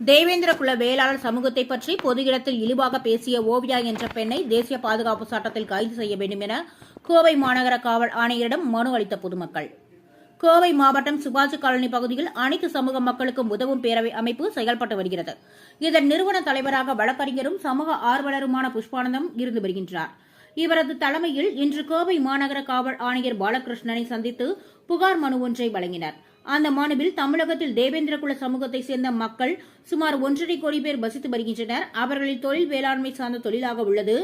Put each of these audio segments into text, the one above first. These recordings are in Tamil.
தேவேந்திர குல வேளாளர் சமூகத்தை பற்றி பொது இடத்தில் இழிவாக பேசிய ஓவியா என்ற பெண்ணை தேசிய பாதுகாப்பு சட்டத்தில் கைது செய்ய வேண்டும் என கோவை மாநகர காவல் ஆணையரிடம் மனு அளித்த பொதுமக்கள். கோவை மாவட்டம் சுபாஜி காலனி பகுதியில் அனைத்து சமூக மக்களுக்கும் உதவும் பேரவை அமைப்பு செயல்பட்டு வருகிறது. இதன் நிறுவன தலைவராக வழக்கறிஞரும் சமூக ஆர்வலருமான புஷ்பானந்தம் இருந்து வருகின்றார். இவரது தலைமையில் இன்று கோவை மாநகர காவல் ஆணையர் பாலகிருஷ்ணனை சந்தித்து புகார் மனு ஒன்றை வழங்கினர். அந்த மனுவில் தமிழகத்தில் தேவேந்திரகுல சமூகத்தை சேர்ந்த மக்கள் சுமார் ஒன்றரை கோடி பேர் வசித்து வருகின்றனர். அவர்களில் தொழில் வேளாண்மை சார்ந்த தொழிலாக உள்ளது.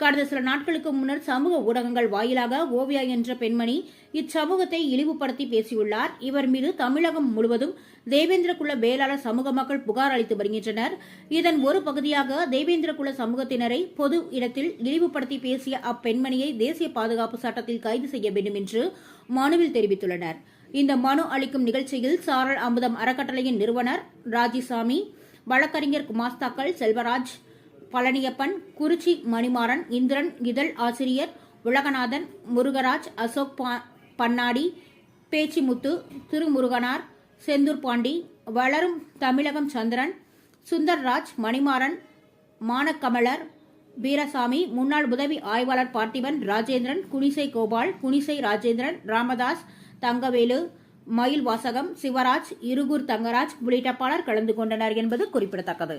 கடந்த சில நாட்களுக்கு முன்னர் சமூக ஊடகங்கள் வாயிலாக ஓவியா என்ற பெண்மணி இச்சமூகத்தை இழிவுபடுத்தி பேசியுள்ளார். இவர் மீது தமிழகம் முழுவதும் தேவேந்திரகுல வேளாளர் சமூக மக்கள் புகார் அளித்து வருகின்றனர். இதன் ஒரு பகுதியாக தேவேந்திரகுல சமூகத்தினரை பொது இடத்தில் இழிவுபடுத்தி பேசிய அப்பெண்மணியை தேசிய பாதுகாப்பு சட்டத்தில் கைது செய்ய வேண்டும் என்று மனுவில் தெரிவித்துள்ளனர். இந்த மனு அளிக்கும் நிகழ்ச்சியில் சாரல் அமுதம் அறக்கட்டளையின் நிறுவனர் ராஜிசாமி வழக்கறிஞர் குமாஸ்தாக்கள் செல்வராஜ் பழனியப்பன் குறிச்சி மணிமாறன் இந்திரன் இதழ் ஆசிரியர் உலகநாதன் முருகராஜ் அசோக் பா- பன்னாடி பேச்சிமுத்து திருமுருகனார் செந்தூர் பாண்டி வளரும் தமிழகம் சந்திரன் சுந்தர்ராஜ் மணிமாறன் மானக்கமலர் வீரசாமி முன்னாள் உதவி ஆய்வாளர் பார்த்திபன் ராஜேந்திரன் குனிசை கோபால் குனிசை ராஜேந்திரன் ராமதாஸ் தங்கவேலு மயில் வாசகம் சிவராஜ் இருகூர் தங்கராஜ் உள்ளிட்ட பலர் கலந்து கொண்டனர் என்பது குறிப்பிடத்தக்கது.